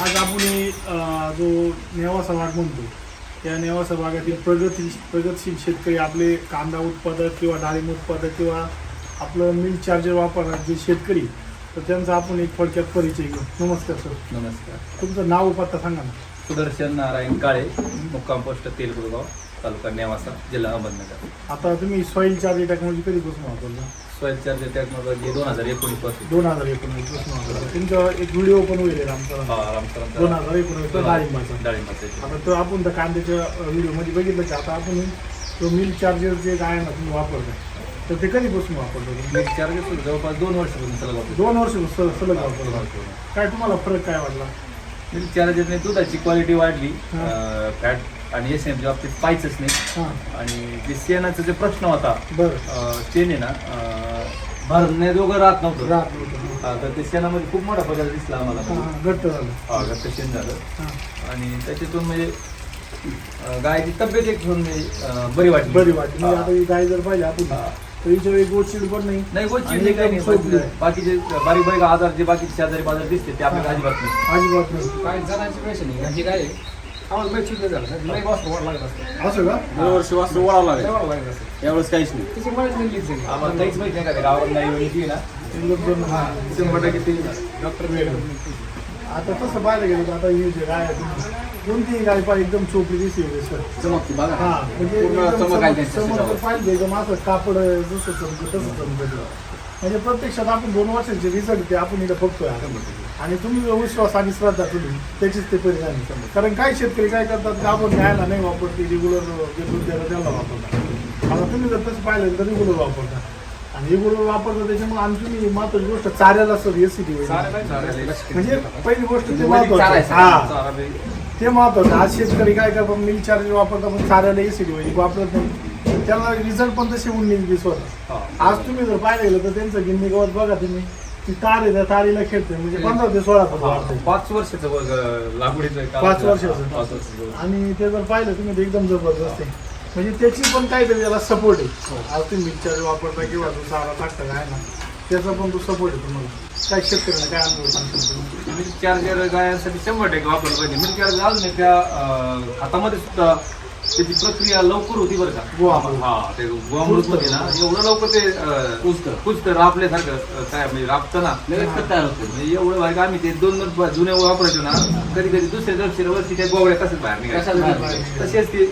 आज आपण हे, जो नेवासा भाग म्हणतो त्या नेवासा भागातील प्रगती प्रगतशील शेतकरी आपले कांदा उत्पादक किंवा डाळिंब उत्पादक किंवा आपलं मिल्क चार्जर वापरणार जे शेतकरी तर त्यांचा आपण एक थोडक्यात परिचय घेऊ. नमस्कार सर. नमस्कार. तुमचं नाव पत्ता सांगा ना. सुदर्शन नारायण काळे मुक्काम पोस्ट तेलगुडगाव. तालुका नेवासा जिल्हा अहमदनगर. आता तुम्ही सॉईल चार्जर टेक्नॉलॉजी कधीपासून वापरता सोयल चार्जर टेक्नॉलॉजी दोन हजार एकोणीसपासून दोन हजार एकोणवीसपासून वापरता तुमचा एक व्हिडिओ पण होईल आमचा दोन हजार एकोणवीस डाळिंबाचा. डाळिंबाचा आता तो आपण त्या कांद्याच्या व्हिडिओमध्ये बघितलं की आता आपण तो मिल्क चार्जर जे काय ना तुम्ही वापरता तर ते कधीपासून वापरता तुम्ही? मिल्क चार्जर जवळपास दोन वर्षापासून सलग वापरतो. दोन वर्ष स- सलग वापरता. काय तुम्हाला फरक काय वाटला? मिल्क चार्जरने दुधाची क्वालिटी वाढली. हा. फॅट आणि एस एम बाबतीत पाहायचंच नाही. हां. आणि जे शेणाचा जे प्रश्न होता आहे ना अं, भरण्याजोगं राहत नव्हतं. राहत नव्हतं हा, तर ते शेणामध्ये खूप मोठा बदल दिसला आम्हाला. हां घट्ट झालं. हा, घट्ट शेण झालं. आणि त्याच्यातून म्हणजे गायची तब्येत एक घेऊन बरी वाटली. बरी वाटली. म्हणजे. आता ही गाय जर पाहिजे आपण हा. तर हिच्या वेळी गोडशीड पण नाही. नाही गोष्टी काही नाही बाकीचे बारीक बारीक आजार जे बाकीचे शेजारी बाजार दिसते ते आपल्याला अजिबात नाही. अजिबात नाही. काय जणांची पैसे नाही म्हणजे काय आहे, आम्हाला माहिती सुद्धा झालं. नाही लई वाजता वाढ लागत असतं. असं का? दरवर्षी वाजता ओढावं लई लागेल. वाढ लागत असतं. यावेळेस काहीच नाही. त्याची माहिती नाही लिहिली सगळी. आम्हाला काहीच माहिती नाही का ते गावात नाही येऊन ना. एकदम दोन हां शंभर टक्के ते डॉक्टर वेळ आता तसं पाहायला गेलं तर आता ही जे गाय आहे तुमची, कोणतीही गाय पाहिजे एकदम चोपडी सर. चमकते बघा. हा म्हणजे पूर्ण एकदम चमक आहे त्यांच्या शरीरावर. जर पाहिजे एकदम असं कापड जसं चमकं तसं चमकत म्हणजे प्रत्यक्षात आपण दोन वर्षांचे रिझल्ट ते आपण इथं बघतोय. आणि तुम्ही विश्वास आणि श्रद्धा तुम्ही त्याचीच ते परिणाम. कारण काही शेतकरी काय करतात का आपण घ्यायला नाही वापरते रेग्युलर जे दूध द्यायला त्याला वापरतात. आता तुम्ही जर तसं पाहिलं तर रेग्युलर वापरता आणि रेग्युलर वापरता त्याच्यामुळे आणि तुम्ही महत्वाची गोष्ट चाऱ्याला सर एसिडी म्हणजे पहिली गोष्ट ते महत्वाचं हा. ते महत्वाचं आज शेतकरी काय करतात मिल्क चार्जर वापरता पण चाऱ्याला एसिडी वापरत नाही. त्याला रिझल्ट पण तसे उन्नीस वीस होतात हा. आज तुम्ही जर पाहिलं गेलं तर त्यांचं गिन्नी गवत बघा तुम्ही. ती तार आहे त्या तारीला खेळते म्हणजे पंधरा ते सोळा फूट हा, वाढते पाच वर्षाचं बघ, लागवडीचं पाच. वर्षाचं. पाच वर्षाचं आणि ते जर पाहिलं तुम्ही एकदम जबरदस्त आहे. म्हणजे त्याची पण काहीतरी त्याला सपोर्ट आहे. आज तुम्ही चार्जर वापरता किंवा तो चारा टाकता काय ना त्याचा पण तो सपोर्ट आहे तुम्हाला. काय शेतकऱ्यांना काय अनुभव सांगतो तुम्ही मिल्क चार्जर गायांसाठी शंभर टक्के वापरलं पाहिजे. मिल्क चार्जर अजून त्या अं, हातामध्ये सुद्धा त्याची प्रक्रिया लवकर होती बरं का. गोअमृत. हा ते मध्ये ना एवढं लवकर ते कुजतं. कुजतं रापल्यासारखं अं, काय म्हणजे राबतं ना. लगेच तयार होते. म्हणजे एवढं का आम्ही ते दोन दोन जुने वापरायचो ना कधी कधी दुसऱ्या दुसऱ्या वर्षी त्या गोवड्या तसंच बाहेर बाहेर निघायच्या? तसेच ते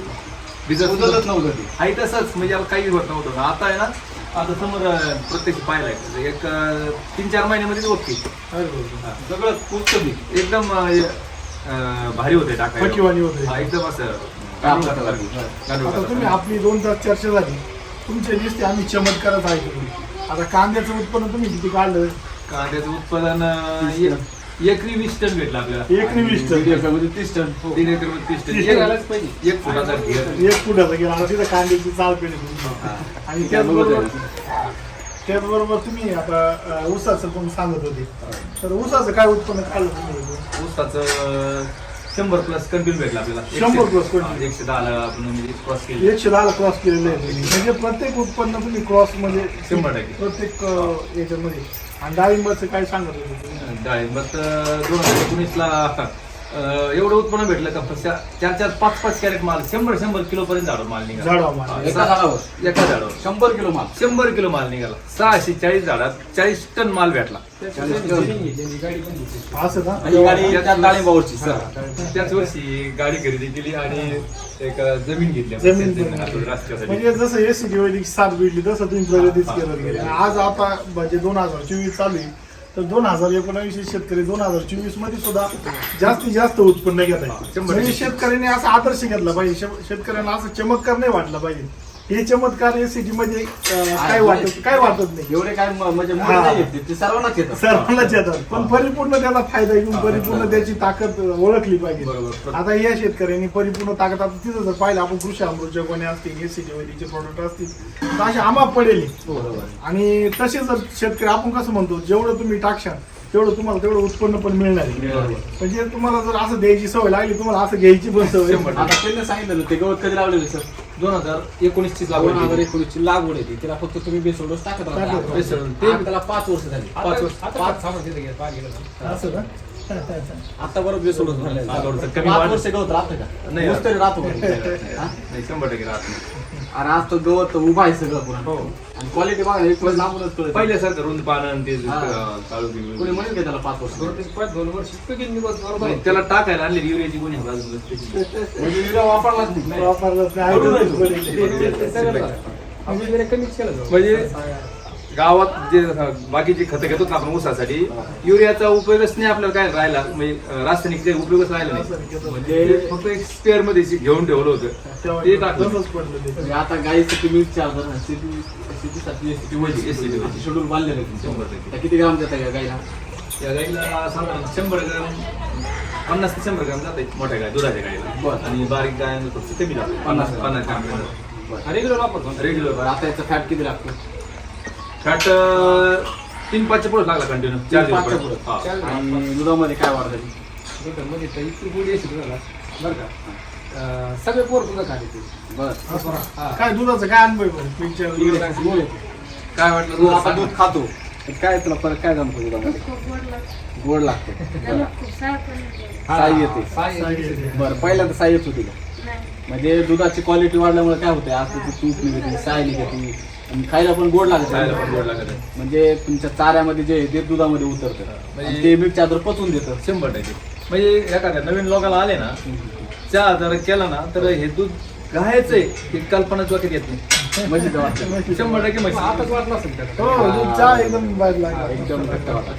भिजत नव्हतं ते. आई तसंच म्हणजे काही होत नव्हतं. ना आता आहे ना आता समोर प्रत्यक्ष पाहिलंय म्हणजे एक तीन चार महिन्यामध्येच ओके. सगळं कुजतं बी एकदम भारी होते टाकायला. एकदम असं आता तुम्ही. आपली दोन तास चर्चा झाली. तुमचे दिसते आम्ही चमत्कारच आहे तुम्ही. आता कांद्याचं उत्पन्न तुम्ही किती काढलं? कांद्याचं उत्पादन एकरी वीस टन भेटलं आपल्याला. एक वीस टन. एकरमध्ये तीस टन. तीन एकरमध्ये तीस टन. एक. आलाच पाहिजे एक फुटाचा घेर एक फुटाचा गेला. आता तिथं कांद्याची चाल पेली आणि त्याचबरोबर त्याचबरोबर तुम्ही आता ऊसाचं पण सांगत होते. तर ऊसाचं काय उत्पन्न काढलं तुम्ही? ऊसाचं शंभर प्लस कंटिन्यू भेटलं आपल्याला. एकशे- 100 plus continue. हा, एकशे दहाला आपण म्हणजे क्रॉस केली. एकशे दहाला क्रॉस केलेलं आहे तुम्ही म्हणजे प्रत्येक उत्पन्न तुम्ही क्रॉस म्हणजे शंभर टक्के. प्रत्येक अं, याच्यामध्ये. आणि डाळिंबाचं काय सांगत होते तुम्ही? डाळिंबात दोन हजार एकोणीसला एवढं उत्पन्न भेटलं का? फक्त चार चार पाच पाच कॅरेट माल शंभर शंभर किलो पर्यंत झाड माल निघाला. झाडावर माल. हा, एका झाडावर. सा- एका झाडावर. शंभर किलो माल. शंभर किलो माल निघाला. सहाशे चाळीस झाडात चाळीस टन माल भेटला. असं का? आणि ही गाडी त्या डाळिंबावरची सर. त्याच वर्षी गाडी खरेदी केली आणि एक जमीन घेतली जमीन. राष्ट्रासाठी. म्हणजे जसं एस सी वैदिक साथ भेटली तसं तुम्ही प्रगतीच करत गेले. आज आता म्हणजे दोन हजार चोवीस चालू आहे. तर दोन हजार एकोणावीसशे शेतकरी दोन हजार चोवीसमध्ये सुद्धा जास्तीत जास्त उत्पन्न घेत आहे म्हणजे. शेतकऱ्यांनी असा आदर्श घेतला पाहिजे. शेतकऱ्यांना असं चमत्कार नाही वाटला पाहिजे. हे चमत्कार एस सी मध्ये काय वाटत काय वाटत नाही एवढे काय म- म्हणजे मोठे हा. नाही येत ते सर्वांनाच येतात सर्वांनाच येतात पण परिपूर्ण त्याचा फायदा घेऊन हा, परिपूर्ण हा. त्याची ताकद ओळखली पाहिजे बरोबर. आता या शेतकऱ्यांनी परिपूर्ण ताकद आता तिथं जर पाहिलं आपण कृषी अमृतच्या कोणी असतील एस सी वैदिकचे प्रोडक्ट असतील तर असे आमाप पडेल बरोबर आणि तसे जर शेतकरी आपण कसं म्हणतो जेवढं तुम्ही टाकशाल तेवढं तुम्हाला तेवढं उत्पन्न पण मिळणार आहे. बरोबर. म्हणजे तुम्हाला जर असं द्यायची सवय लागली तुम्हाला असं घ्यायची पण सवय शंभर आता त्यांनी सांगितलं ते गवत कधी लावलेले सर दोन हजार एकोणीस ची दोन हजार लागवड एकोणीसची लागवड आहे ती. तिला फक्त तुम्ही बेसोडोस टाकत टाकत राहा. राहा. बेसोडोस. ते त्याला पाच वर्ष झाली पाच वर्ष. आता पाच सहा वर्ष झाली, पाच गेलं. असं का आता बरोबर. आता कमी पाच वाढ- वर्ष गवत राहतं का नाही ऊस तरी राहतो का? हा? नाही शंभर टक्के राहत नाही अरे आज तो गवत उभा आहे सगळं पुन्हा हो. आणि क्वालिटी बघा एक वेळेस लांबूनच कळत पहिल्यासारखं रुंद पानं आणि ते हा. अं, काळू कोणी. म्हणेल का त्याला पाच वर्ष दोन ते पाच दोन वर्ष इतकं गेली निघत बरोबर आहे. त्याला टाकायला आणले युरियाची गुन्हे बाजूला म्हणजे युरिया वापरलाच नाही वापरलंच नाही. ऐकूनच बोलले. ते सगळं झालं. आम्ही जरा कमीच केलं. म्हणजे गावात जे बाकीचे खतं घेतो ना आपण ऊसासाठी युरियाचा उपयोगच नाही आपल्याला काय राहिला? म्हणजे रासायनिक काही उपयोगच राहिला नाही. म्हणजे ते फक्त एक स्पेअरमध्ये जे घेऊन ठेवलं होतं ते टाकलं. म्हणजे आता गाईसाठी मिल्क चार्जर शेती शेतीसाठी वैदिक SCT वैदिक. शेड्यूल बांधलेलं शंभर आहे टक्के. त्या किती ग्राम देता या गाईला? या गाईला साधारण शंभर ग्राम पन्नास ते शंभर ग्राम जाते मोठ्या गाय दुधाच्या गाईला. बरं. आणि बारीक गाय फक्त कमी जाते पन्नास पन्नास ग्राम. बरं. रेग्युलर वापरतो. रेग्युलर बरं, आता याचा फॅट किती लागतो? फॅट तीन पाचच्या पुढे लागला कंटिन्यू चार दिवस पाचच्या पुढे. हा. आणि दुधामध्ये काय वाढ झाली तर इतकी गोडी अशी दुधाला बरं का अं, सगळे पोर तुझं खाते ते बरं हा. काय दुधाचं काय अनुभव आहे बरं? पिक्चर वगैरे? गोड. काय वाटलं तू तुला आता दूध. खातो तर काय तुला फरक काय जाणतो दुधामध्ये खूप गोड लागतं. गोड लागतो त्याला खूप साय पण येते. हा, साई येते. साई साई येते. येते. बरं पहिल्यांदा साई येत होती का नाही. म्हणजे दुधाची क्वालिटी वाढल्यामुळे काय होते आज त्याची तूप निघते साय निघते आणि खायला पण गोड लागत खायला पण गोड लागत आहे. म्हणजे तुमच्या चाऱ्यामध्ये जे आहे ते दुधामध्ये उतरतं. म्हणजे- आणि ते मिल्क चादर पचवून देतं. शंभर टक्के. म्हणजे एखाद्या नवीन लोकांना आले ना चहा जर केला ना तर हे दूध घायचंय ही कल्पना डोक्यात येत नाही. म्हशीचं वाटतं. शंभर टक्के म्हशी वाटलं असेल त्याला. हो दूध चहा एकदम लागला. एकदम घट्ट वाटतं.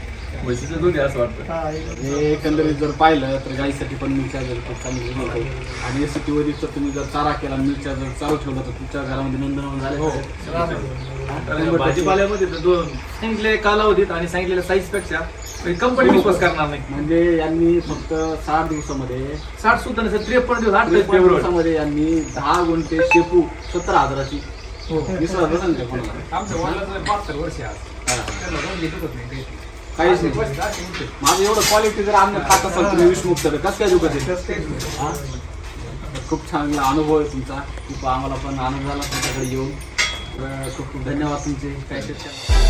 म्हशीचं दूध आहे असं वाटतं हा. हे एकंदरीत जर पाहिलं तर गाईसाठी पण मिल्क चार्जर खूप चांगली आहे आणि एस वरील तर तुम्ही जर चारा केला मिल्क चार्जर चालू ठेवलं तर तुमच्या घरामध्ये नंदनवन झाले हो. कारण भाजीपाल्यामध्ये तर दोन सांगितले कालावधीत आणि सांगितलेल्या साईजपेक्षा कंपनी विश्वास करणार नाही म्हणजे यांनी फक्त साठ दिवसामध्ये साठ सुद्धा नसेल त्रेपन्न दिवस आठ त्रेपन्न फेब्रुवारी दिवसामध्ये यांनी दहा गुंठे शेपू सतरा हजाराची हो. कोणाला आमच्या वडिलांचं वर्ष आहे आज हा. त्यांना दोन लिटर होत नाही काही. काहीच नाही. माझं एवढं क्वालिटी जर अन्न खात असाल तुम्ही विषमुक्त तर कसं काय दुखत. हा? खूप चांगला अनुभव आहे तुमचा खूप आम्हाला पण आनंद झाला तुमच्याकडे येऊन खूप खूप धन्यवाद तुमचे काय शेतकरी